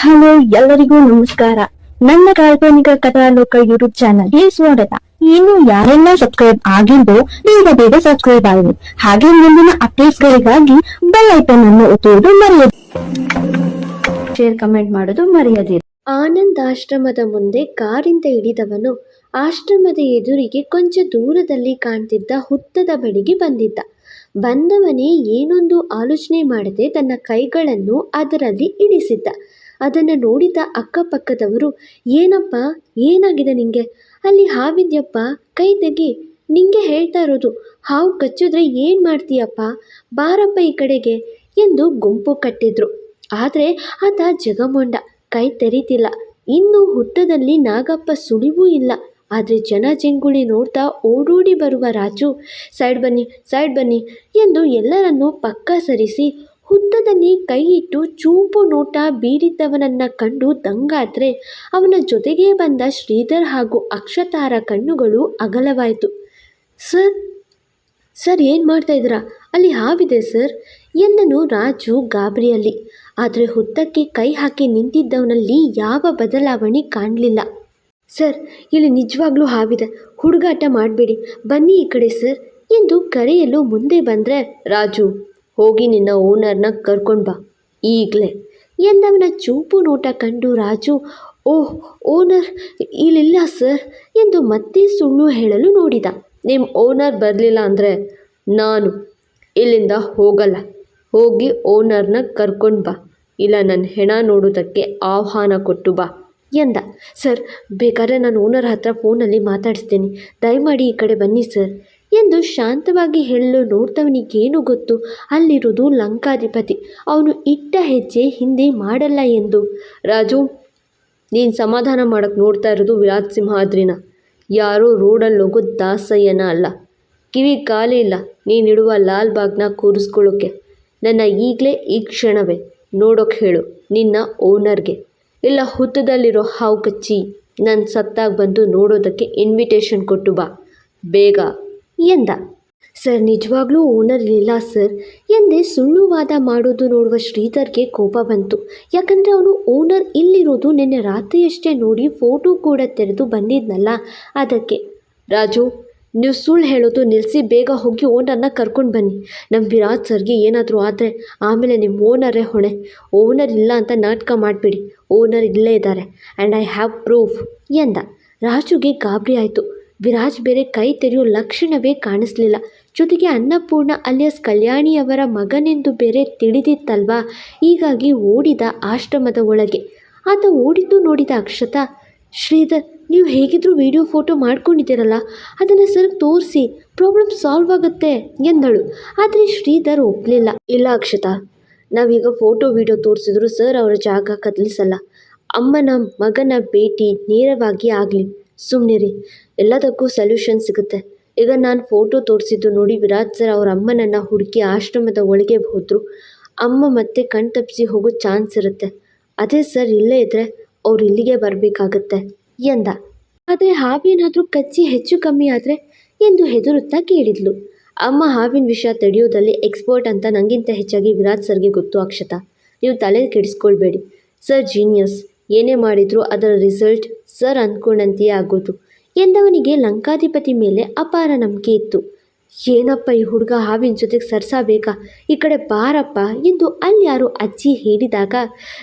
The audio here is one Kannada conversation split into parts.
ಹಲೋ, ಎಲ್ಲರಿಗೂ ನಮಸ್ಕಾರ. ನನ್ನ ಕಾಲ್ಪನಿಕ ಕಥಾಲೋಕ ಯೂಟ್ಯೂಬ್ ಚಾನಲ್ಗೆ ಸ್ವಾಗತ. ಇನ್ನು ಯಾರೆಲ್ಲ ಸಬ್ಸ್ಕ್ರೈಬ್ ಆಗಿದ್ದು ಬೇಗ ಬೇಗ ಸಬ್ಸ್ಕ್ರೈಬ್ ಆಗಿದೆ ಹಾಗೆ ಮುಂದಿನ ಅಪ್ಡೇಟ್ಸ್ ಗಳಿಗಾಗಿ ಬೆಲ್ ಐಕನ್ ಅನ್ನು ಒತ್ತುವುದು ಮರೆಯದು ಶೇರ್ ಕಮೆಂಟ್ ಮಾಡೋದು ಮರೆಯದಿರಿ. ಆನಂದ್ ಆಶ್ರಮದ ಮುಂದೆ ಕಾರಿಂದ ಇಳಿದವನು ಆಶ್ರಮದ ಎದುರಿಗೆ ಕೊಂಚ ದೂರದಲ್ಲಿ ಕಾಣ್ತಿದ್ದ ಹುತ್ತದ ಬಳಿಗೆ ಬಂದಿದ್ದ. ಬಂದವನೇ ಏನೊಂದು ಆಲೋಚನೆ ಮಾಡದೆ ತನ್ನ ಕೈಗಳನ್ನು ಅದರಲ್ಲಿ ಇಳಿಸಿದ್ದ. ಅದನ್ನು ನೋಡಿದ ಅಕ್ಕಪಕ್ಕದವರು, ಏನಪ್ಪ, ಏನಾಗಿದೆ ನಿಂಗೆ? ಅಲ್ಲಿ ಹಾವಿದ್ಯಪ್ಪ ಕೈ ತೆಗಿ, ನಿಂಗೆ ಹೇಳ್ತಾ ಇರೋದು, ಹಾವು ಕಚ್ಚಿದ್ರೆ ಏನು ಮಾಡ್ತೀಯಪ್ಪ? ಬಾರಪ್ಪ ಈ ಕಡೆಗೆ ಎಂದು ಗುಂಪು ಕಟ್ಟಿದ್ರು. ಆದರೆ ಆತ ಜಗಮೊಂಡ, ಕೈ ತೆರೀತಿಲ್ಲ. ಇನ್ನು ಹುತ್ತದಲ್ಲಿ ನಾಗಪ್ಪ ಸುಳಿವೂ ಇಲ್ಲ. ಆದರೆ ಜನ ಜಂಗುಳಿ ನೋಡ್ತಾ ಓಡೋಡಿ ಬರುವ ರಾಜು, ಸೈಡ್ ಬನ್ನಿ ಸೈಡ್ ಬನ್ನಿ ಎಂದು ಎಲ್ಲರನ್ನೂ ಪಕ್ಕ ಸರಿಸಿ ಹುತ್ತದಲ್ಲಿ ಕೈ ಇಟ್ಟು ಚೂಪು ನೋಟ ಬೀರಿದ್ದವನನ್ನ ಕಂಡು ದಂಗಾದ್ರೆ ಅವನ ಜೊತೆಗೇ ಬಂದ ಶ್ರೀಧರ್ ಹಾಗೂ ಅಕ್ಷತಾರ ಕಣ್ಣುಗಳು ಅಗಲವಾಯಿತು. ಸರ್ ಸರ್, ಏನು ಮಾಡ್ತಾ ಇದ್ದೀರಾ? ಅಲ್ಲಿ ಹಾವಿದೆ, ಸರ್, ಎಂದನು ರಾಜು ಗಾಬರಿಯಲ್ಲಿ. ಆದರೆ ಹುತ್ತಕ್ಕೆ ಕೈ ಹಾಕಿ ನಿಂತಿದ್ದವನಲ್ಲಿ ಯಾವ ಬದಲಾವಣೆ ಕಾಣಲಿಲ್ಲ. ಸರ್, ಇಲ್ಲಿ ನಿಜವಾಗ್ಲೂ ಹಾವಿದೆ. ಹುಡುಗಾಟ ಮಾಡಬೇಡಿ. ಬನ್ನಿ ಈ ಕಡೆ, ಸರ್, ಎಂದು ಕರೆಯಲು ಮುಂದೆ ಬಂದರೆ ರಾಜು. ಹೋಗಿ ನಿನ್ನ ಓನರ್ನ ಕರ್ಕೊಂಡು ಬಾ, ಈಗಲೇ. ಎಂದವನ ಚೂಪು ನೋಟ ಕಂಡು ರಾಜು, ಓಹ್, ಓನರ್ ಇಲ್ಲಿಲ್ಲ ಸರ್ ಎಂದು ಮತ್ತೆ ಸುಳ್ಳು ಹೇಳಲು ನೋಡಿದ. ನಿಮ್ಮ ಓನರ್ ಬರಲಿಲ್ಲ ಅಂದರೆ ನಾನು ಇಲ್ಲಿಂದ ಹೋಗಲ್ಲ. ಹೋಗಿ ಓನರ್ನ ಕರ್ಕೊಂಡು ಬಾ, ಇಲ್ಲ ನನ್ನ ಹೆಣ ನೋಡೋದಕ್ಕೆ ಆಹ್ವಾನ ಕೊಟ್ಟು ಬಾ ಎಂದ. ಸರ್, ಬೇಕಾದ್ರೆ ನಾನು ಓನರ್ ಹತ್ರ ಫೋನಲ್ಲಿ ಮಾತಾಡಿಸ್ತೀನಿ. ದಯಮಾಡಿ ಈ ಕಡೆ ಬನ್ನಿ ಸರ್. ಎಂದು ಶಾಂತವಾಗಿ ಹೇಳಲು ನೋಡ್ತವನಿಗೇನು ಗೊತ್ತು? ಅಲ್ಲಿರುವುದು ಲಂಕಾಧಿಪತಿ. ಅವನು ಇಟ್ಟ ಹೆಜ್ಜೆ ಹಿಂದೆ ಮಾಡಲ್ಲ ಎಂದು. ರಾಜು, ನೀನು ಸಮಾಧಾನ ಮಾಡೋಕ್ಕೆ ನೋಡ್ತಾ ಇರೋದು ವಿರಾಟ್ ಸಿಂಹಾದ್ರಿನ. ಯಾರೋ ರೋಡಲ್ಲಿ ಹೋಗೋ ದಾಸಯ್ಯನ ಅಲ್ಲ. ಕಿವಿ ಖಾಲಿ ಇಲ್ಲ. ನೀನಿಡುವ ಲಾಲ್ ಬಾಗ್ನ ಕೂರಿಸ್ಕೊಳ್ಳೋಕ್ಕೆ ನನ್ನ ಈಗಲೇ ಈ ಕ್ಷಣವೇ. ನೋಡೋಕೆ ಹೇಳು, ನಿನ್ನ ಓನರ್ಗೆ. ಇಲ್ಲ, ಹುತ್ತದಲ್ಲಿರೋ ಹಾವು ಕಚ್ಚಿ ನಾನು ಸತ್ತಾಗಿ ಬಂದು ನೋಡೋದಕ್ಕೆ ಇನ್ವಿಟೇಷನ್ ಕೊಟ್ಟು ಬಾ. ಬೇಗ. ಎಂದ. ಸರ್, ನಿಜವಾಗ್ಲೂ ಓನರ್ ಇಲ್ಲ ಸರ್. ಎಂದೇ ಸುಳ್ಳು ವಾದ ಮಾಡೋದು ನೋಡುವ ಶ್ರೀಧರ್ಗೆ ಕೋಪ ಬಂತು. ಯಾಕಂದರೆ ಅವನು ಓನರ್ ಇಲ್ಲಿರೋದು ನಿನ್ನೆ ರಾತ್ರಿಯಷ್ಟೇ ನೋಡಿ ಫೋಟೋ ಕೂಡ ತೆರೆದು ಬಂದಿದ್ನಲ್ಲ. ಅದಕ್ಕೆ, ರಾಜು, ನೀವು ಸುಳ್ಳು ಹೇಳೋದು ನಿಲ್ಲಿಸಿ ಬೇಗ ಹೋಗಿ ಓನರ್ನ ಕರ್ಕೊಂಡು ಬನ್ನಿ. ನಮ್ಮ ವಿರಾಜ್ ಸರ್ಗೆ ಏನಾದರೂ ಆದರೆ ಆಮೇಲೆ ನಿಮ್ಮ ಓನರೇ ಹೊಣೆ. ಓನರ್ ಇಲ್ಲ ಅಂತ ನಾಟಕ ಮಾಡಬೇಡಿ. ಓನರ್ ಇಲ್ಲೇ ಇದ್ದಾರೆ. ಆ್ಯಂಡ್ ಐ ಹ್ಯಾವ್ ಪ್ರೂಫ್, ಎಂದ. ರಾಜುಗೆ ಗಾಬರಿ ಆಯಿತು. ವಿರಾಜ್ ಬೇರೆ ಕೈ ತೆರೆಯೋ ಲಕ್ಷಣವೇ ಕಾಣಿಸ್ಲಿಲ್ಲ. ಜೊತೆಗೆ ಅನ್ನಪೂರ್ಣ ಅಲಿಯಸ್ ಕಲ್ಯಾಣಿಯವರ ಮಗನೆಂದು ಬೇರೆ ತಿಳಿದಿತ್ತಲ್ವಾ? ಹೀಗಾಗಿ ಓಡಿದ ಆಶ್ರಮದ ಒಳಗೆ. ಆತ ಓಡಿದ್ದು ನೋಡಿದ ಅಕ್ಷತಾ, ಶ್ರೀಧರ್, ನೀವು ಹೇಗಿದ್ರೂ ವಿಡಿಯೋ ಫೋಟೋ ಮಾಡ್ಕೊಂಡಿದ್ದೀರಲ್ಲ, ಅದನ್ನು ಸರ್ ತೋರಿಸಿ, ಪ್ರಾಬ್ಲಮ್ ಸಾಲ್ವ್ ಆಗುತ್ತೆ ಎಂದಳು. ಆದರೆ ಶ್ರೀಧರ್ ಒಪ್ಪಲಿಲ್ಲ ಇಲ್ಲ ಅಕ್ಷತಾ, ನಾವೀಗ ಫೋಟೋ, ವಿಡಿಯೋ ತೋರಿಸಿದ್ರು ಸರ್ ಅವರ ಜಾಗ ಕದಲಿಸಲ್ಲ. ಅಮ್ಮನ ಮಗನ ಭೇಟಿ ನೇರವಾಗಿ ಆಗಲಿ. ಸುಮ್ಮನಿರಿ ಎಲ್ಲದಕ್ಕೂ ಸೊಲ್ಯೂಷನ್ ಸಿಗುತ್ತೆ. ಈಗ ನಾನು ಫೋಟೋ ತೋರಿಸಿದ್ದು ನೋಡಿ ವಿರಾಜ್ ಸರ್ ಅವ್ರ ಅಮ್ಮನನ್ನು ಹುಡುಕಿ ಆಶ್ರಮದ ಒಳಗೆ ಹೋದರು. ಅಮ್ಮ ಮತ್ತೆ ಕಣ್ ತಪ್ಪಿಸಿ ಹೋಗೋ ಚಾನ್ಸ್ ಇರುತ್ತೆ. ಅದೇ ಸರ್ ಇಲ್ಲೇ ಇದ್ದರೆ ಅವ್ರು ಇಲ್ಲಿಗೆ ಬರಬೇಕಾಗತ್ತೆ ಎಂದ. ಆದರೆ ಹಾವೇನಾದರೂ ಕಚ್ಚಿ ಹೆಚ್ಚು ಕಮ್ಮಿ ಆದರೆ ಎಂದು ಹೆದರುತ್ತಾ ಕೇಳಿದ್ಲು. ಅಮ್ಮ ಹಾವಿನ ವಿಷಯ ತಡೆಯೋದಲ್ಲಿ ಎಕ್ಸ್ಪರ್ಟ್ ಅಂತ ನನಗಿಂತ ಹೆಚ್ಚಾಗಿ ವಿರಾಜ್ ಸರ್ಗೆ ಗೊತ್ತು ಅಕ್ಷತ. ನೀವು ತಲೆ ಕೆಡಿಸ್ಕೊಳ್ಬೇಡಿ. ಸರ್ ಜೀನಿಯಸ್ ಏನೇ ಮಾಡಿದರೂ ಅದರ ರಿಸಲ್ಟ್ ಸರ್ ಅಂದ್ಕೊಂಡಂತೆಯೇ ಆಗೋದು. ಎಂದವನಿಗೆ ಲಂಕಾಧಿಪತಿ ಮೇಲೆ ಅಪಾರ ನಂಬಿಕೆ ಇತ್ತು. ಏನಪ್ಪ ಈ ಹುಡುಗ ಹಾವಿನ ಜೊತೆಗೆ ಸರ್ಸಾಬೇಕಾ? ಈ ಕಡೆ ಬಾರಪ್ಪ ಎಂದು ಯಾರೋ ಅಜ್ಜಿ ಹೇಳಿದಾಗ,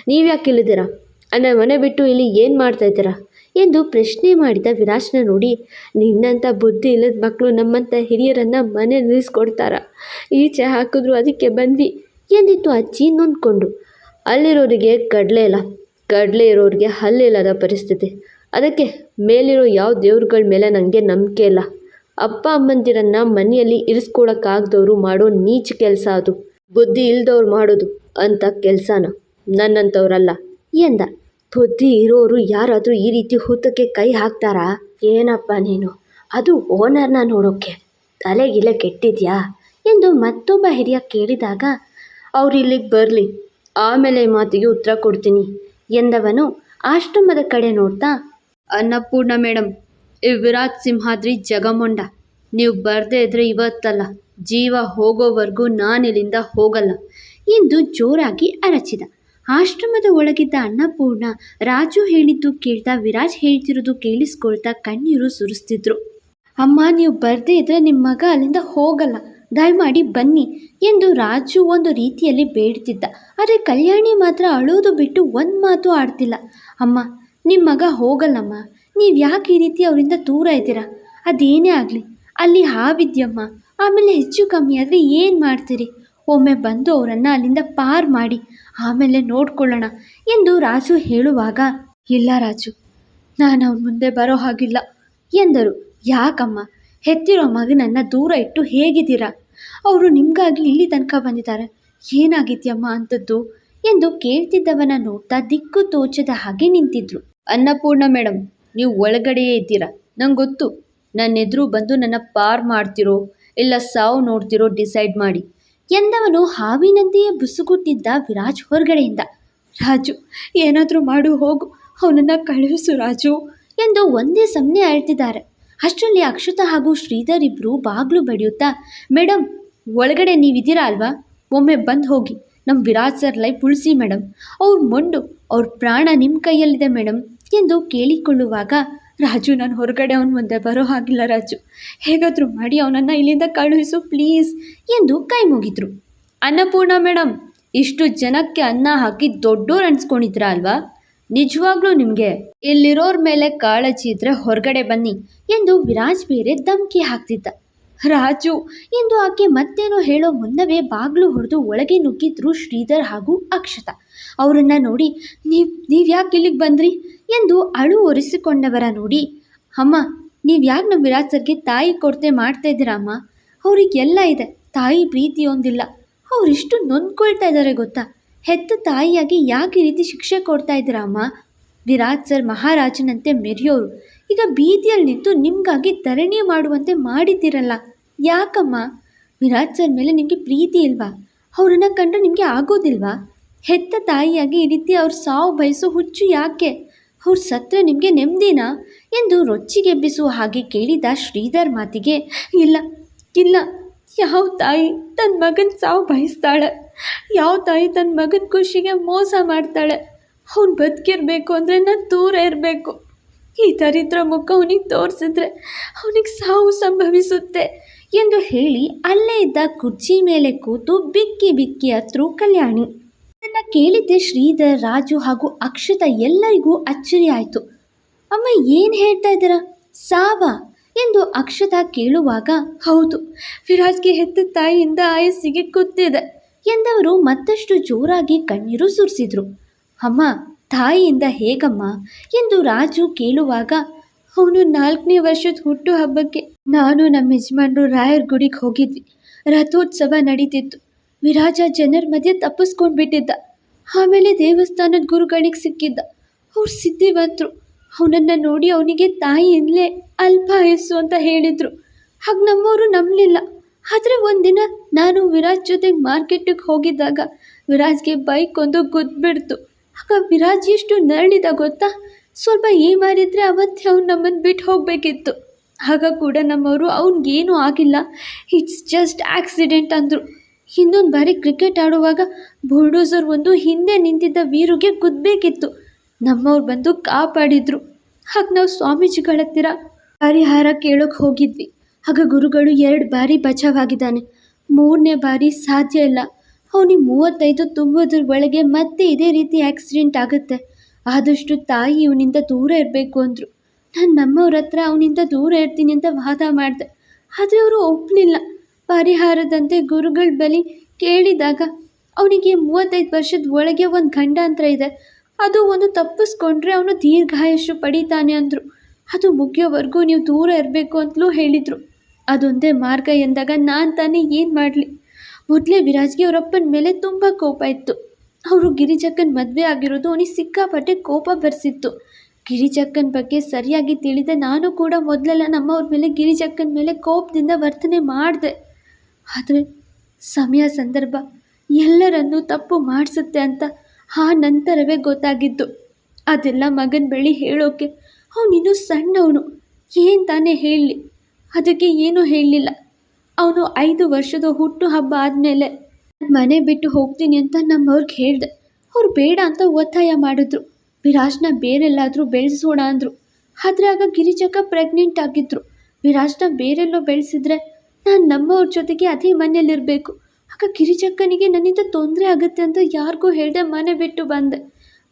ನೀವ್ಯಾಕೆ ಇಲ್ಲಿದ್ದೀರಾ? ನನ್ನ ಮನೆ ಬಿಟ್ಟು ಇಲ್ಲಿ ಏನು ಮಾಡ್ತಾ ಇದ್ದೀರಾ? ಎಂದು ಪ್ರಶ್ನೆ ಮಾಡಿದ ವಿರಾಜ್ನ ನೋಡಿ ನಿನ್ನಂಥ ಬುದ್ಧಿ ಇಲ್ಲದ ಮಕ್ಕಳು ನಮ್ಮಂಥ ಹಿರಿಯರನ್ನು ಮನೆ ನಿಲ್ಲಿಸ್ಕೊಡ್ತಾರ. ಈಚೆ ಹಾಕಿದ್ರು ಅದಕ್ಕೆ ಬಂದ್ವಿ ಎಂದಿತ್ತು ಅಜ್ಜಿ ನೊಂದ್ಕೊಂಡು. ಅಲ್ಲಿರೋರಿಗೆ ಕಡಲೆ ಇಲ್ಲ. ಕಡಲೆ ಇರೋರಿಗೆ ಹಲ್ಲಿಲ್ಲದ ಪರಿಸ್ಥಿತಿ. ಅದಕ್ಕೆ ಮೇಲಿರೋ ಯಾವ ದೇವ್ರುಗಳ ಮೇಲೆ ನನಗೆ ನಂಬಿಕೆ ಇಲ್ಲ. ಅಪ್ಪ ಅಮ್ಮಂದಿರನ್ನು ಮನೆಯಲ್ಲಿ ಇರಿಸ್ಕೊಳಕ್ಕಾಗ್ದವ್ರು ಮಾಡೋ ನೀಚ ಕೆಲಸ ಅದು. ಬುದ್ಧಿ ಇಲ್ದವ್ರು ಮಾಡೋದು ಅಂತ ಕೆಲಸನ. ನನ್ನಂಥವ್ರಲ್ಲ ಎಂದ, ಬುದ್ಧಿ ಇರೋರು ಯಾರಾದರೂ ಈ ರೀತಿ ಹುತ್ತಕ್ಕೆ ಕೈ ಹಾಕ್ತಾರಾ? ಏನಪ್ಪ ನೀನು? ಅದು ಓನರ್ನ ನೋಡೋಕ್ಕೆ ತಲೆಗಿಲೆ ಕೆಟ್ಟಿದ್ಯಾ? ಎಂದು ಮತ್ತೊಬ್ಬ ಹಿರಿಯ ಕೇಳಿದಾಗ, ಅವ್ರು ಇಲ್ಲಿಗೆ ಬರಲಿ. ಆಮೇಲೆ ಮಾತಿಗೆ ಉತ್ತರ ಕೊಡ್ತೀನಿ ಎಂದವನು ಆಶ್ರಮದ ಕಡೆ ನೋಡ್ತಾ ಅನ್ನಪೂರ್ಣ ಮೇಡಮ್ ಈ ವಿರಾಜ್ ಸಿಂಹಾದ್ರಿ ಜಗಮೊಂಡ. ನೀವು ಬರದೇ ಇದ್ರೆ ಇವತ್ತಲ್ಲ, ಜೀವ ಹೋಗೋವರೆಗೂ ನಾನಿಲ್ಲಿಂದ ಹೋಗಲ್ಲ. ಎಂದು ಜೋರಾಗಿ ಅರಚಿದ. ಆಶ್ರಮದ ಒಳಗಿದ್ದ ಅನ್ನಪೂರ್ಣ ರಾಜು ಹೇಳಿದ್ದು ಕೇಳ್ತಾ ವಿರಾಜ್ ಹೇಳ್ತಿರೋದು ಕೇಳಿಸ್ಕೊಳ್ತಾ ಕಣ್ಣೀರು ಸುರಿಸ್ತಿದ್ರು. ಅಮ್ಮ, ನೀವು ಬರದೇ ಇದ್ರೆ ನಿಮ್ಮ ಮಗ ಅಲ್ಲಿಂದ ಹೋಗಲ್ಲ. ದಯಮಾಡಿ ಬನ್ನಿ ಎಂದು ರಾಜು ಒಂದು ರೀತಿಯಲ್ಲಿ ಬೇಡ್ತಿದ್ದ. ಆದರೆ ಕಲ್ಯಾಣಿ ಮಾತ್ರ ಅಳೋದು ಬಿಟ್ಟು ಒಂದು ಮಾತು ಆಡ್ತಿಲ್ಲ. ಅಮ್ಮ ನಿಮ್ಮ ಮಗ ಹೋಗಲ್ಲಮ್ಮ. ನೀವು ಯಾಕೆ ಈ ರೀತಿ ಅವರಿಂದ ದೂರ ಇದ್ದೀರಾ? ಅದೇನೇ ಆಗಲಿ, ಅಲ್ಲಿ ಹಾವಿದ್ಯಮ್ಮ. ಆಮೇಲೆ ಹೆಚ್ಚು ಕಮ್ಮಿ ಆದರೆ ಏನು ಮಾಡ್ತೀರಿ? ಒಮ್ಮೆ ಬಂದು ಅವರನ್ನು ಅಲ್ಲಿಂದ ಪಾರ್ ಮಾಡಿ, ಆಮೇಲೆ ನೋಡ್ಕೊಳ್ಳೋಣ ಎಂದು ರಾಜು ಹೇಳುವಾಗ, ಇಲ್ಲ ರಾಜು, ನಾನು ಅವ್ರ ಮುಂದೆ ಬರೋ ಹಾಗಿಲ್ಲ ಎಂದರು. ಯಾಕಮ್ಮ? ಹೆತ್ತಿರೋ ಮಗನನ್ನು ದೂರ ಇಟ್ಟು ಹೇಗಿದ್ದೀರಾ? ಅವರು ನಿಮಗಾಗಿ ಇಲ್ಲಿ ತನಕ ಬಂದಿದ್ದಾರೆ. ಏನಾಗಿದ್ಯಮ್ಮ ಅಂಥದ್ದು ಎಂದು ಕೇಳ್ತಿದ್ದವನ ನೋಡ್ತಾ ದಿಕ್ಕು ತೋಚದ ಹಾಗೆ ನಿಂತಿದ್ಲು. ಅನ್ನಪೂರ್ಣ ಮೇಡಮ್ ನೀವು ಒಳಗಡೆಯೇ ಇದ್ದೀರಾ? ನಂಗೆ ಗೊತ್ತು. ನನ್ನ ಎದುರು ಬಂದು ನನ್ನ ಪಾರ್ ಮಾಡ್ತಿರೋ, ಇಲ್ಲ ಸಾವು ನೋಡ್ತಿರೋ ಡಿಸೈಡ್ ಮಾಡಿ. ಎಂದವನು ಹಾವಿನಂತೆಯೇ ಬುಸುಗುಟ್ಟಿದ್ದ ವಿರಾಜ್ ಹೊರಗಡೆಯಿಂದ. ರಾಜು, ಏನಾದರೂ ಮಾಡು, ಹೋಗು. ಅವನನ್ನು ಕಳುಹಿಸು, ರಾಜು ಎಂದು ಒಂದೇ ಸಮನೆ ಅಳ್ತಿದ್ದಾರೆ. ಅಷ್ಟರಲ್ಲಿ ಅಕ್ಷತಾ ಹಾಗೂ ಶ್ರೀಧರ್ ಇಬ್ಬರು ಬಾಗಿಲು ಬಡಿಯುತ್ತಾ ಮೇಡಮ್ ಒಳಗಡೆ ನೀವಿದ್ದೀರಾ ಅಲ್ವಾ? ಒಮ್ಮೆ ಬಂದು ಹೋಗಿ. ನಮ್ಮ ವಿರಾಜ್ ಸರ್ ಲೈಫ್ ಉಳಿಸಿ ಮೇಡಮ್ ಅವ್ರ ಮೊಂಡು, ಅವ್ರ ಪ್ರಾಣ ನಿಮ್ಮ ಕೈಯಲ್ಲಿದೆ ಮೇಡಮ್ ಎಂದು ಕೇಳಿಕೊಳ್ಳುವಾಗ ರಾಜು ನಾನು ಹೊರಗಡೆ ಅವನ ಮುಂದೆ ಬರೋ ಹಾಗಿಲ್ಲ ರಾಜು. ಹೇಗಾದರೂ ಮಾಡಿ ಅವನನ್ನು ಇಲ್ಲಿಂದ ಕಳುಹಿಸು ಪ್ಲೀಸ್ ಎಂದು ಕೈ ಮುಗಿದ್ರು. ಅನ್ನಪೂರ್ಣ ಮೇಡಮ್ ಇಷ್ಟು ಜನಕ್ಕೆ ಅನ್ನ ಹಾಕಿ ದೊಡ್ಡೋರು ಅನ್ಸ್ಕೊಂಡಿದ್ರ ಅಲ್ವಾ? ನಿಜವಾಗ್ಲೂ ನಿಮಗೆ ಇಲ್ಲಿರೋರ ಮೇಲೆ ಕಾಳಜಿ ಇದ್ರೆ ಹೊರಗಡೆ ಬನ್ನಿ ಎಂದು ವಿರಾಜ್ ಬೇರೆ ಧಮಕಿ ಹಾಕ್ತಿದ್ದ. ರಾಜು ಎಂದು ಆಕೆ ಮತ್ತೇನೋ ಹೇಳೋ ಮುನ್ನವೇ ಬಾಗ್ಲು ಹೊಡೆದು ಒಳಗೆ ನುಗ್ಗಿದ್ರು ಶ್ರೀಧರ್ ಹಾಗೂ ಅಕ್ಷತ. ಅವರನ್ನ ನೋಡಿ, ನೀವು ನೀವು ಯಾಕೆ ಇಲ್ಲಿಗೆ ಬಂದ್ರಿ? ಎಂದು ಅಳು ಒರೆಸಿಕೊಂಡವರ ನೋಡಿ, ಅಮ್ಮ ನೀವು ಯಾಕೆ ನಮ್ಮ ವಿರಾಜ್ ಸರ್ಗೆ ತಾಯಿ ಕೊರತೆ ಮಾಡ್ತಾ ಇದ್ದೀರಾ ಅಮ್ಮ? ಅವ್ರಿಗೆಲ್ಲ ಇದೆ, ತಾಯಿ ಪ್ರೀತಿ ಒಂದಿಲ್ಲ. ಅವರಿಷ್ಟು ನೊಂದ್ಕೊಳ್ತಾ ಇದ್ದಾರೆ ಗೊತ್ತಾ? ಹೆತ್ತ ತಾಯಿಯಾಗಿ ಯಾಕೆ ರೀತಿ ಶಿಕ್ಷೆ ಕೊಡ್ತಾ ಇದ್ದೀರಾ ಅಮ್ಮ? ವಿರಾಜ್ ಸರ್ ಮಹಾರಾಜನಂತೆ ಮೆರೆಯೋರು. ಈಗ ಬೀದಿಯಲ್ಲಿ ನಿಂತು ನಿಮಗಾಗಿ ಧರಣಿ ಮಾಡುವಂತೆ ಮಾಡಿದ್ದೀರಲ್ಲ. ಯಾಕಮ್ಮ? ವಿರಾಟ್ ಸರ್ ಮೇಲೆ ನಿಮಗೆ ಪ್ರೀತಿ ಇಲ್ವಾ? ಅವರನ್ನು ಕಂಡ್ರೆ ನಿಮಗೆ ಆಗೋದಿಲ್ವಾ? ಹೆತ್ತ ತಾಯಿಯಾಗಿ ಈ ರೀತಿ ಅವ್ರ ಸಾವು ಬಯಸೋ ಹುಚ್ಚು ಯಾಕೆ? ಅವ್ರು ಸತ್ರ ನಿಮಗೆ ನೆಮ್ಮದಿನಾ? ಎಂದು ರೊಚ್ಚಿಗೆಬ್ಬಿಸುವ ಹಾಗೆ ಕೇಳಿದ ಶ್ರೀಧರ್ ಮಾತಿಗೆ, ಇಲ್ಲ ಇಲ್ಲ, ಯಾವ ತಾಯಿ ತನ್ನ ಮಗನ ಸಾವು ಬಯಸ್ತಾಳೆ? ಯಾವ ತಾಯಿ ತನ್ನ ಮಗನ ಖುಷಿಗೆ ಮೋಸ ಮಾಡ್ತಾಳೆ? ಅವ್ನು ಬದುಕಿರಬೇಕು ಅಂದರೆ ನಾನು ದೂರ ಇರಬೇಕು. ಈ ದರಿದ್ರ ಮುಖ ಅವನಿಗೆ ತೋರಿಸಿದ್ರೆ ಅವನಿಗೆ ಸಾವು ಸಂಭವಿಸುತ್ತೆ ಎಂದು ಹೇಳಿ ಅಲ್ಲೇ ಇದ್ದ ಕುರ್ಚಿ ಮೇಲೆ ಕೂತು ಬಿಕ್ಕಿ ಬಿಕ್ಕಿ ಹತ್ರು ಕಲ್ಯಾಣಿ. ಇದನ್ನು ಕೇಳಿದ್ದೆ ಶ್ರೀಧರ್, ರಾಜು ಹಾಗೂ ಅಕ್ಷತ ಎಲ್ಲರಿಗೂ ಅಚ್ಚರಿ ಆಯಿತು. ಅಮ್ಮ, ಏನು ಹೇಳ್ತಾ ಇದ್ದೀರಾ? ಸಾವ ಎಂದು ಅಕ್ಷತ ಕೇಳುವಾಗ, ಹೌದು, ಫಿರಾಜ್ಗೆ ಹೆತ್ತ ತಾಯಿಯಿಂದ ಆಯಸ್ಸಿಗೆ ಕೂತಿದೆ ಎಂದವರು ಮತ್ತಷ್ಟು ಜೋರಾಗಿ ಕಣ್ಣೀರು ಸುರಿಸಿದ್ರು. ಅಮ್ಮ ತಾಯಿಯಿಂದ ಹೇಗಮ್ಮ ಎಂದು ರಾಜು ಕೇಳುವಾಗ, ಅವನು ನಾಲ್ಕನೇ ವರ್ಷದ ಹುಟ್ಟು ಹಬ್ಬಕ್ಕೆ ನಾನು ನಮ್ಮ ಯಜಮಾನ್ರು ರಾಯರ ಗುಡಿಗೆ ಹೋಗಿದ್ವಿ. ರಥೋತ್ಸವ ನಡೀತಿತ್ತು. ವಿರಾಜ ಜನರ ಮಧ್ಯೆ ತಪ್ಪಿಸ್ಕೊಂಡು ಬಿಟ್ಟಿದ್ದ. ಆಮೇಲೆ ದೇವಸ್ಥಾನದ ಗುರುಗಳಿಗೆ ಸಿಕ್ಕಿದ್ದ. ಅವ್ರು ಸಿದ್ಧಿವಂತರು. ಅವನನ್ನು ನೋಡಿ ಅವನಿಗೆ ತಾಯಿಯಿಂದಲೇ ಅಲ್ಪಾಯಸ್ಸು ಅಂತ ಹೇಳಿದರು. ಹಾಗೆ ನಮ್ಮವರು ನಂಬಲಿಲ್ಲ. ಆದರೆ ಒಂದಿನ ನಾನು ವಿರಾಜ್ ಜೊತೆಗೆ ಮಾರ್ಕೆಟಿಗೆ ಹೋಗಿದ್ದಾಗ ವಿರಾಜ್ಗೆ ಬೈಕ್ ಒಂದು ಗುದ್ಬಿಡ್ತು. ಆಗ ವಿರಾಜ್ ಎಷ್ಟು ನರಳಿದ ಗೊತ್ತಾ? ಸ್ವಲ್ಪ ಏ ಮಾರಿದರೆ ಅವತ್ತೇ ಅವ್ನು ನಮ್ಮನ್ನು ಬಿಟ್ಟು ಹೋಗಬೇಕಿತ್ತು. ಆಗ ಕೂಡ ನಮ್ಮವರು ಅವ್ನಿಗೇನೂ ಆಗಿಲ್ಲ. ಇಟ್ಸ್ ಜಸ್ಟ್ ಆಕ್ಸಿಡೆಂಟ್ ಅಂದರು. ಇನ್ನೊಂದು ಬಾರಿ ಕ್ರಿಕೆಟ್ ಆಡುವಾಗ ಬುಲ್ಡೋಸರ್ ಒಂದು ಹಿಂದೆ ನಿಂತಿದ್ದ ವೀರುಗೆ ಕುದಬೇಕಿತ್ತು ನಮ್ಮವ್ರು ಬಂದು ಕಾಪಾಡಿದ್ರು. ಹಾಗೆ ನಾವು ಸ್ವಾಮೀಜಿಗಳ ಹತ್ತಿರ ಪರಿಹಾರ ಕೇಳೋಕೆ ಹೋಗಿದ್ವಿ. ಆಗ ಗುರುಗಳು ಎರಡು ಬಾರಿ ಬಚಾವಾಗಿದ್ದಾನೆ ಮೂರನೇ ಬಾರಿ ಸಾಧ್ಯ ಇಲ್ಲ. ಅವನಿಗೆ ಮೂವತ್ತೈದು ತುಂಬೋದ್ರ ಒಳಗೆ ಮತ್ತೆ ಇದೇ ರೀತಿ ಆಕ್ಸಿಡೆಂಟ್ ಆಗುತ್ತೆ. ಆದಷ್ಟು ತಾಯಿ ಇವನಿಂದ ದೂರ ಇರಬೇಕು ಅಂದರು. ನಾನು ನಮ್ಮವ್ರ ಹತ್ರ ಅವನಿಂದ ದೂರ ಇರ್ತೀನಿ ಅಂತ ವಾದ ಮಾಡಿದೆ. ಆದರೆ ಅವರು ಒಪ್ಪಲಿಲ್ಲ ಪರಿಹಾರದಂತೆ ಗುರುಗಳ ಬಳಿ ಕೇಳಿದಾಗ ಅವನಿಗೆ ಮೂವತ್ತೈದು ವರ್ಷದ ಒಳಗೆ ಒಂದು ಗಂಡಾಂತರ ಇದೆ. ಅದು ಒಂದು ತಪ್ಪಿಸ್ಕೊಂಡ್ರೆ ಅವನು ದೀರ್ಘಾಯುಷ್ಯ ಪಡಿತಾನೆ ಅಂದರು. ಅದು ಮುಗಿಯೋವರೆಗೂ ನೀವು ದೂರ ಇರಬೇಕು ಅಂತಲೂ ಹೇಳಿದರು. ಅದೊಂದೇ ಮಾರ್ಗ ಎಂದಾಗ ನಾನು ತಾನೇ ಏನು ಮಾಡಲಿ? ಮೊದಲೇ ವಿರಾಜ್ಗೆ ಅವರಪ್ಪನ ಮೇಲೆ ತುಂಬ ಕೋಪ ಇತ್ತು. ಅವರು ಗಿರಿಜಕ್ಕನ ಮದುವೆ ಆಗಿರೋದು ಅವನಿಗೆ ಸಿಕ್ಕಾಪಟ್ಟೆ ಕೋಪ ಬರ್ಸಿತ್ತು. ಗಿರಿಜಕ್ಕನ ಬಗ್ಗೆ ಸರಿಯಾಗಿ ತಿಳಿದೆ ನಾನು ಕೂಡ ಮೊದಲೆಲ್ಲ ನಮ್ಮವ್ರ ಮೇಲೆ, ಗಿರಿಜಕ್ಕನ ಮೇಲೆ ಕೋಪದಿಂದ ವರ್ತನೆ ಮಾಡಿದೆ. ಆದರೆ ಸಮಯ, ಸಂದರ್ಭ ಎಲ್ಲರನ್ನೂ ತಪ್ಪು ಮಾಡಿಸುತ್ತೆ ಅಂತ ಆ ನಂತರವೇ ಗೊತ್ತಾಗಿದ್ದು. ಅದೆಲ್ಲ ಮಗನ ಬಳಿ ಹೇಳೋಕೆ ಅವನಿನ್ನೂ ಸಣ್ಣವನು. ಏನು ತಾನೇ ಹೇಳಲಿ? ಅದಕ್ಕೆ ಏನೂ ಹೇಳಲಿಲ್ಲ. ಅವನು ಐದು ವರ್ಷದ ಹುಟ್ಟು ಹಬ್ಬ ಆದಮೇಲೆ ಮನೆ ಬಿಟ್ಟು ಹೋಗ್ತೀನಿ ಅಂತ ನಮ್ಮವ್ರಿಗೆ ಹೇಳಿದೆ. ಅವ್ರು ಬೇಡ ಅಂತ ಒತ್ತಾಯ ಮಾಡಿದ್ರು. ವಿರಾಜ್ನ ಬೇರೆಲ್ಲಾದರೂ ಬೆಳೆಸೋಣ ಅಂದರು. ಆದರೆ ಆಗ ಗಿರಿಜಕ್ಕ ಪ್ರೆಗ್ನೆಂಟ್ ಆಗಿದ್ರು. ವಿರಾಜ್ನ ಬೇರೆಲ್ಲೋ ಬೆಳೆಸಿದ್ರೆ ನಾನು ನಮ್ಮವ್ರ ಜೊತೆಗೆ ಅದೇ ಮನೆಯಲ್ಲಿರಬೇಕು. ಆಗ ಗಿರಿಜಕ್ಕನಿಗೆ ನನ್ನಿಂದ ತೊಂದರೆ ಆಗುತ್ತೆ ಅಂತ ಯಾರಿಗೂ ಹೇಳದೆ ಮನೆ ಬಿಟ್ಟು ಬಂದೆ.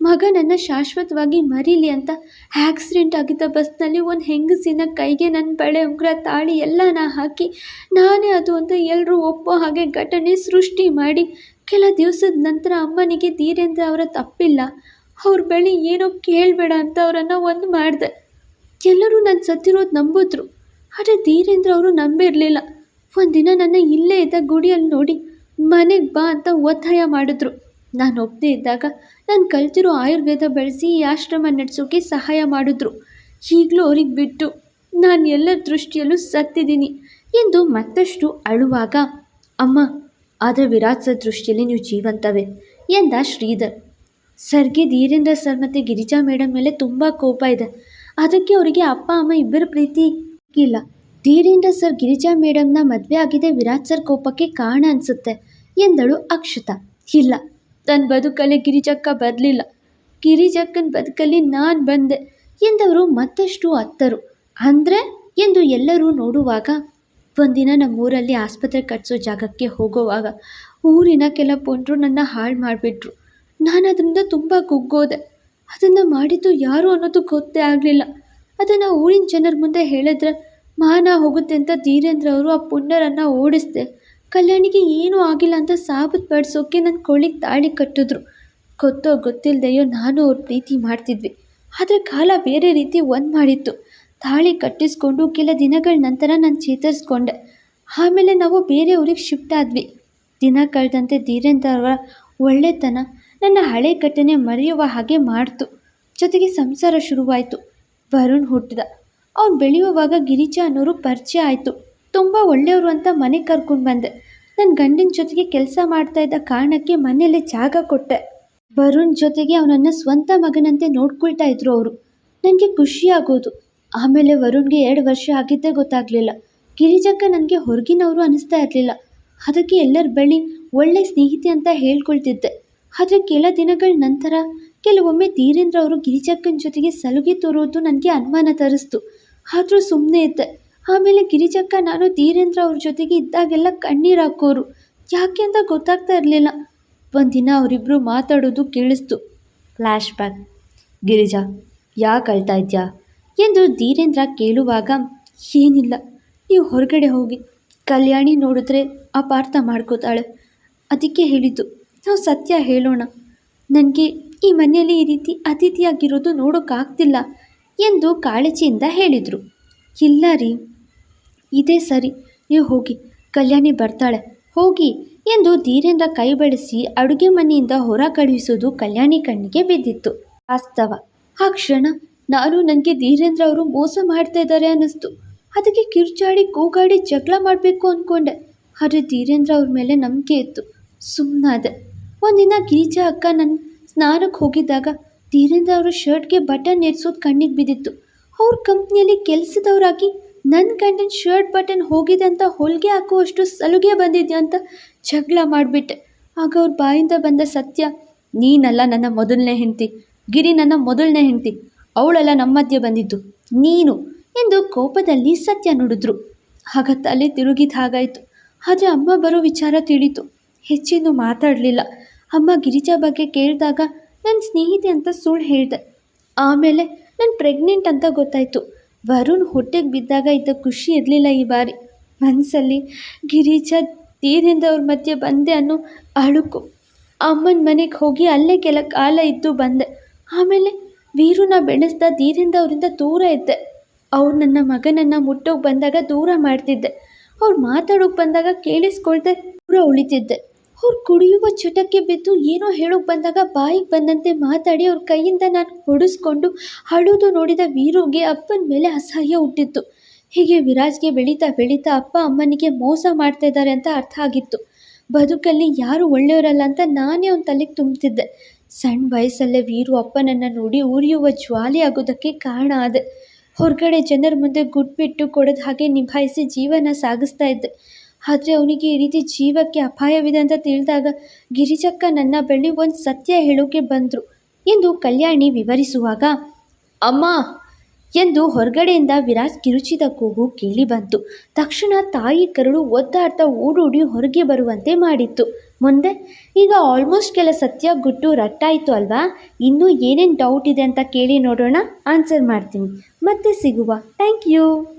ಮಗ ನನ್ನ ಶಾಶ್ವತವಾಗಿ ಮರೀಲಿ ಅಂತ ಆಕ್ಸಿಡೆಂಟ್ ಆಗಿದ್ದ ಬಸ್ನಲ್ಲಿ ಒಂದು ಹೆಂಗಸಿನ ಕೈಗೆ ನನ್ನ ಬಳೆ ಉಂಗುರ ತಾಳಿ ಎಲ್ಲ ನಾ ಹಾಕಿ ನಾನೇ ಅದು ಅಂತ ಎಲ್ಲರೂ ಒಪ್ಪೋ ಹಾಗೆ ಘಟನೆ ಸೃಷ್ಟಿ ಮಾಡಿ. ಕೆಲ ದಿವಸದ ನಂತರ ಅಮ್ಮನಿಗೆ ಧೀರೇಂದ್ರ ಅವರ ತಪ್ಪಿಲ್ಲ. ಅವ್ರ ಬಳಿ ಏನೋ ಕೇಳಬೇಡ ಅಂತ ಅವರನ್ನು ಒಂದು ಮಾಡಿದೆ. ಎಲ್ಲರೂ ನಾನು ಸತ್ತಿರೋದು ನಂಬಿದ್ರು. ಆದರೆ ಧೀರೇಂದ್ರ ಅವರು ನಂಬಿರಲಿಲ್ಲ. ಒಂದಿನ ನನ್ನ ಇಲ್ಲೇ ಇದ್ದ ಗುಡಿಯಲ್ಲಿ ನೋಡಿ ಮನೆಗೆ ಬಾ ಅಂತ ಒತ್ತಾಯ ಮಾಡಿದ್ರು. ನಾನು ಒಪ್ಪದೇ ಇದ್ದಾಗ ನಾನು ಕಲ್ತಿರೋ ಆಯುರ್ವೇದ ಬಳಸಿ ಈ ಆಶ್ರಮ ನಡೆಸೋಕೆ ಸಹಾಯ ಮಾಡಿದ್ರು. ಈಗಲೂ ಅವ್ರಿಗೆ ಬಿಟ್ಟು ನಾನು ಎಲ್ಲರ ದೃಷ್ಟಿಯಲ್ಲೂ ಸತ್ತಿದ್ದೀನಿ ಎಂದು ಮತ್ತಷ್ಟು ಅಳುವಾಗ, ಅಮ್ಮ, ಆದರೆ ವಿರಾಟ್ ಸರ್ ದೃಷ್ಟಿಯಲ್ಲಿ ನೀವು ಜೀವಂತವೇ? ಎಂದ ಶ್ರೀಧರ್. ಸರ್ಗೆ ಧೀರೇಂದ್ರ ಸರ್ ಮತ್ತು ಗಿರಿಜಾ ಮೇಡಮ್ ಮೇಲೆ ತುಂಬ ಕೋಪ ಇದೆ. ಅದಕ್ಕೆ ಅವರಿಗೆ ಅಪ್ಪ, ಅಮ್ಮ ಇಬ್ಬರ ಪ್ರೀತಿ ಇಲ್ಲ. ಧೀರೇಂದ್ರ ಸರ್ ಗಿರಿಜಾ ಮೇಡಮ್ನ ಮದುವೆ ಆಗಿದೆ, ವಿರಾಟ್ ಸರ್ ಕೋಪಕ್ಕೆ ಕಾರಣ ಅನಿಸುತ್ತೆ ಎಂದಳು ಅಕ್ಷತಾ. ಇಲ್ಲ ನನ್ನ ಬದುಕಲ್ಲಿ ಗಿರಿಜಕ್ಕ ಬರಲಿಲ್ಲ. ಗಿರಿಜಕ್ಕನ ಬದುಕಲ್ಲಿ ನಾನು ಬಂದೆ ಎಂದವರು ಮತ್ತಷ್ಟು ಅತ್ತರು. ಅಂದರೆ ಎಂದು ಎಲ್ಲರೂ ನೋಡುವಾಗ ಒಂದಿನ ನಮ್ಮೂರಲ್ಲಿ ಆಸ್ಪತ್ರೆ ಕಟ್ಟಿಸೋ ಜಾಗಕ್ಕೆ ಹೋಗುವಾಗ ಊರಿನ ಕೆಲ ಪೊಂಡ್ರು ನನ್ನ ಹಾಳು ಮಾಡಿಬಿಟ್ರು. ನಾನು ಅದರಿಂದ ತುಂಬ ಕುಗ್ಗೋದೆ. ಅದನ್ನು ಮಾಡಿದ್ದು ಯಾರು ಅನ್ನೋದು ಗೊತ್ತೇ ಆಗಲಿಲ್ಲ. ಅದನ್ನು ಊರಿನ ಜನರ ಮುಂದೆ ಹೇಳಿದ್ರೆ ಮಾನ ಹೋಗುತ್ತೆ ಅಂತ ಧೀರೇಂದ್ರ ಅವರು ಆ ಪುಂಡರನ್ನು ಓಡಿಸ್ದೆ. ಕಲ್ಯಾಣಿಗೆ ಏನೂ ಆಗಿಲ್ಲ ಅಂತ ಸಾಬೀತುಪಡಿಸೋಕೆ ನನ್ನ ಕೊಳಿಗೆ ತಾಳಿ ಕಟ್ಟಿದ್ರು. ಗೊತ್ತೋ ಗೊತ್ತಿಲ್ಲದೆಯೋ ನಾನು ಅವ್ರ ಪ್ರೀತಿ ಮಾಡ್ತಿದ್ವಿ. ಆದರೆ ಕಾಲ ಬೇರೆ ರೀತಿ ಒಂದು ಮಾಡಿತ್ತು. ತಾಳಿ ಕಟ್ಟಿಸ್ಕೊಂಡು ಕೆಲ ದಿನಗಳ ನಂತರ ನಾನು ಚೇತರಿಸ್ಕೊಂಡೆ. ಆಮೇಲೆ ನಾವು ಬೇರೆ ಊರಿಗೆ ಶಿಫ್ಟ್ ಆದ್ವಿ. ದಿನ ಕಳೆದಂತೆ ಧೀರೇಂದ್ರ ಅವರ ಒಳ್ಳೆತನ ನನ್ನ ಹಳೆ ಘಟನೆ ಮರೆಯುವ ಹಾಗೆ ಮಾಡ್ತು. ಜೊತೆಗೆ ಸಂಸಾರ ಶುರುವಾಯಿತು. ವರುಣ್ ಹುಟ್ಟಿದ. ಅವ್ನು ಬೆಳೆಯುವಾಗ ಗಿರಿಜಾ ಅನ್ನೋರು ಪರಿಚಯ ಆಯಿತು. ತುಂಬ ಒಳ್ಳೆಯವರು ಅಂತ ಮನೆಗೆ ಕರ್ಕೊಂಡು ಬಂದೆ. ನನ್ನ ಗಂಡಿನ ಜೊತೆಗೆ ಕೆಲಸ ಮಾಡ್ತಾ ಇದ್ದ ಕಾರಣಕ್ಕೆ ಮನೆಯಲ್ಲೇ ಜಾಗ ಕೊಟ್ಟೆ. ವರುಣ್ ಜೊತೆಗೆ ಅವನನ್ನು ಸ್ವಂತ ಮಗನಂತೆ ನೋಡ್ಕೊಳ್ತಾ ಇದ್ರು ಅವರು. ನನಗೆ ಖುಷಿಯಾಗೋದು ಆಮೇಲೆ ವರುಣ್ಗೆ ಎರಡು ವರ್ಷ ಆಗಿದ್ದೇ ಗೊತ್ತಾಗಲಿಲ್ಲ. ಗಿರಿಜಕ್ಕ ನನಗೆ ಹೊರಗಿನವರು ಅನ್ನಿಸ್ತಾ ಇರಲಿಲ್ಲ. ಅದಕ್ಕೆ ಎಲ್ಲರ ಬಳಿ ಒಳ್ಳೆ ಸ್ನೇಹಿತೆ ಅಂತ ಹೇಳ್ಕೊಳ್ತಿದ್ದೆ. ಆದರೆ ಕೆಲ ದಿನಗಳ ನಂತರ ಕೆಲವೊಮ್ಮೆ ಧೀರೇಂದ್ರ ಅವರು ಗಿರಿಜಕ್ಕನ ಜೊತೆಗೆ ಸಲುಗೆ ತೋರೋದು ನನಗೆ ಅನುಮಾನ ತರಿಸ್ತು. ಆದರೂ ಸುಮ್ಮನೆ ಇದ್ದೆ. ಆಮೇಲೆ ಗಿರಿಜಕ್ಕ, ನಾನು ಧೀರೇಂದ್ರ ಅವ್ರ ಜೊತೆಗೆ ಇದ್ದಾಗೆಲ್ಲ ಕಣ್ಣೀರು ಹಾಕೋರು. ಯಾಕೆ ಅಂತ ಗೊತ್ತಾಗ್ತಾ ಇರಲಿಲ್ಲ. ಒಂದಿನ ಅವರಿಬ್ಬರು ಮಾತಾಡೋದು ಕೇಳಿಸ್ತು. Flash back. ಗಿರಿಜಾ, ಯಾಕೆ ಅಳ್ತಾ ಇದ್ಯಾ? ಎಂದು ಧೀರೇಂದ್ರ ಕೇಳುವಾಗ, ಏನಿಲ್ಲ. ನೀವು ಹೊರಗಡೆ ಹೋಗಿ. ಕಲ್ಯಾಣಿ ನೋಡಿದ್ರೆ ಅಪಾರ್ಥ ಮಾಡ್ಕೋತಾಳೆ. ಅದಕ್ಕೆ ಹೇಳಿದ್ದು, ನಾವು ಸತ್ಯ ಹೇಳೋಣ. ನನಗೆ ಈ ಮನೆಯಲ್ಲಿ ಈ ರೀತಿ ಅತಿಥಿಯಾಗಿರೋದು ನೋಡೋಕ್ಕಾಗ್ತಿಲ್ಲ ಎಂದು ಕಾಳಜಿಯಿಂದ ಹೇಳಿದರು. ಇಲ್ಲ ರೀ. ಇದೇ ಸರಿ. ನೀವು ಹೋಗಿ. ಕಲ್ಯಾಣಿ ಬರ್ತಾಳೆ. ಹೋಗಿ ಎಂದು ಧೀರೇಂದ್ರ ಕೈ ಬಳಸಿ ಅಡುಗೆ ಮನೆಯಿಂದ ಹೊರ ಕಳುಹಿಸೋದು ಕಲ್ಯಾಣಿ ಕಣ್ಣಿಗೆ ಬಿದ್ದಿತ್ತು. ವಾಸ್ತವ. ಆ ಕ್ಷಣ ನಾನು ನನಗೆ ಧೀರೇಂದ್ರ ಅವರು ಮೋಸ ಮಾಡ್ತಾ ಇದ್ದಾರೆ ಅನ್ನಿಸ್ತು. ಅದಕ್ಕೆ ಕಿರ್ಚಾಡಿ, ಕೂಗಾಡಿ ಜಗಳ ಮಾಡಬೇಕು ಅಂದ್ಕೊಂಡೆ ಆದರೆ ಧೀರೇಂದ್ರ ಅವ್ರ ಮೇಲೆ ನಂಬಿಕೆ ಇತ್ತು. ಸುಮ್ಮನಾದೆ ಒಂದಿನ ಗಿರಿಜಾ ಅಕ್ಕ ನನ್ನ ಸ್ನಾನಕ್ಕೆ ಹೋಗಿದ್ದಾಗ ಧೀರೇಂದ್ರ ಅವರ ಶರ್ಟ್ಗೆ ಬಟನ್ ಏರ್ಸೋದು ಕಣ್ಣಿಗೆ ಬಿದ್ದಿತ್ತು. ಅವ್ರ ಕಂಪ್ನಿಯಲ್ಲಿ ಕೆಲಸದವರಾಗಿ ನನ್ನ ಗಂಡನ ಶರ್ಟ್ ಬಟನ್ ಹೋಗಿದೆ ಅಂತ ಹೊಲಿಗೆ ಹಾಕುವಷ್ಟು ಸಲುಗೆ ಬಂದಿದ್ಯಾ ಅಂತ ಜಗಳ ಮಾಡಿಬಿಟ್ಟೆ. ಆಗ ಅವ್ರ ಬಾಯಿಂದ ಬಂದ ಸತ್ಯ, ನೀನಲ್ಲ ನನ್ನ ಮೊದಲನೇ ಹೆಂಡತಿ, ಗಿರಿ ನನ್ನ ಮೊದಲನೇ ಹೆಂಡತಿ, ಅವಳೆಲ್ಲ ನಮ್ಮ ಮಧ್ಯೆ ಬಂದಿದ್ದು, ನೀನು ಎಂದು ಕೋಪದಲ್ಲಿ ಸತ್ಯ ನುಡಿದ್ರು. ಆಗ ತಲೆ ತಿರುಗಿದ ಹಾಗಾಯಿತು. ಆದರೆ ಅಮ್ಮ ಬರೋ ವಿಚಾರ ತಿಳಿತು. ಹೆಚ್ಚೇನು ಮಾತಾಡಲಿಲ್ಲ. ಅಮ್ಮ ಗಿರಿಜಾ ಬಗ್ಗೆ ಕೇಳಿದಾಗ ನನ್ನ ಸ್ನೇಹಿತೆ ಅಂತ ಸುಳ್ಳು ಹೇಳಿದೆ. ಆಮೇಲೆ ನಾನು ಪ್ರೆಗ್ನೆಂಟ್ ಅಂತ ಗೊತ್ತಾಯಿತು. ವರುಣ್ ಹೊಟ್ಟೆಗೆ ಬಿದ್ದಾಗ ಇದ್ದ ಖುಷಿ ಇರಲಿಲ್ಲ ಈ ಬಾರಿ. ಮನಸ್ಸಲ್ಲಿ ಗಿರೀಜಾ ತೀರಿಂದ ಅವ್ರ ಮಧ್ಯೆ ಬಂದೆ ಅನ್ನೋ ಅಳುಕು. ಅಮ್ಮನ ಮನೆಗೆ ಹೋಗಿ ಅಲ್ಲೇ ಕೆಲ ಕಾಲ ಇದ್ದು ಬಂದೆ. ಆಮೇಲೆ ವೀರುನ ಬೆಳೆಸ್ದ ಧೀರಿಂದ ಅವರಿಂದ ದೂರ ಇದ್ದೆ. ಅವ್ರು ನನ್ನ ಮಗನನ್ನು ಮುಟ್ಟೋಕೆ ಬಂದಾಗ ದೂರ ಮಾಡ್ತಿದ್ದೆ. ಅವ್ರು ಮಾತಾಡೋಕೆ ಬಂದಾಗ ಕೇಳಿಸ್ಕೊಳ್ದೆ ದೂರ ಉಳಿತಿದ್ದೆ. ಅವ್ರು ಕುಡಿಯುವ ಚಟಕ್ಕೆ ಬಿದ್ದು ಏನೋ ಹೇಳೋಕೆ ಬಂದಾಗ ಬಾಯಿಗೆ ಬಂದಂತೆ ಮಾತಾಡಿ ಅವ್ರ ಕೈಯಿಂದ ನಾನು ಹೊಡೆಸ್ಕೊಂಡು ಅಳೋದು ನೋಡಿದ ವೀರುಗೆ ಅಪ್ಪನ ಮೇಲೆ ಅಸಹ್ಯ ಹುಟ್ಟಿತ್ತು. ಹೀಗೆ ವಿರಾಜ್ಗೆ ಬೆಳೀತಾ ಬೆಳೀತಾ ಅಪ್ಪ ಅಮ್ಮನಿಗೆ ಮೋಸ ಮಾಡ್ತಾ ಇದ್ದಾರೆ ಅಂತ ಅರ್ಥ ಆಗಿತ್ತು. ಬದುಕಲ್ಲಿ ಯಾರು ಒಳ್ಳೆಯವರಲ್ಲ ಅಂತ ನಾನೇ ಅವ್ನ ತಲೆಗೆ ತುಂಬ್ತಿದ್ದೆ. ಸಣ್ಣ ವಯಸ್ಸಲ್ಲೇ ವೀರು ಅಪ್ಪನನ್ನು ನೋಡಿ ಉರಿಯುವ ಜ್ವಾಲೆ ಆಗೋದಕ್ಕೆ ಕಾರಣ ಆದೆ ಹೊರಗಡೆ ಜನರ ಮುಂದೆ ಗುಟ್ಬಿಟ್ಟು ಕೊಡದ ಹಾಗೆ ನಿಭಾಯಿಸಿ ಜೀವನ ಸಾಗಿಸ್ತಾ ಇದ್ದೆ. ಆದರೆ ಅವನಿಗೆ ಈ ರೀತಿ ಜೀವಕ್ಕೆ ಅಪಾಯವಿದೆ ಅಂತ ತಿಳಿದಾಗ ಗಿರಿಜಕ್ಕ ನನ್ನ ಬಳಿ ಒಂದು ಸತ್ಯ ಹೇಳೋಕೆ ಬಂದರು ಎಂದು ಕಲ್ಯಾಣಿ ವಿವರಿಸುವಾಗ, ಅಮ್ಮ! ಎಂದು ಹೊರಗಡೆಯಿಂದ ವಿರಾಜ್ ಕಿರುಚಿದ ಕೂಗು ಕೇಳಿ ಬಂತು. ತಕ್ಷಣ ತಾಯಿ ಕರುಳು ಒದ್ದಾಡ್ತಾ ಓಡೋಡಿ ಹೊರಗೆ ಬರುವಂತೆ ಮಾಡಿತ್ತು. ಮುಂದೆ, ಈಗ ಆಲ್ಮೋಸ್ಟ್ ಕೆಲ ಸತ್ಯ ಗುಟ್ಟು ರಟ್ಟಾಯಿತು ಅಲ್ವಾ? ಇನ್ನೂ ಏನೇನು ಡೌಟ್ ಇದೆ ಅಂತ ಕೇಳಿ ನೋಡೋಣ? ಆನ್ಸರ್ ಮಾಡ್ತೀನಿ. ಮತ್ತೆ ಸಿಗುವ. Thank you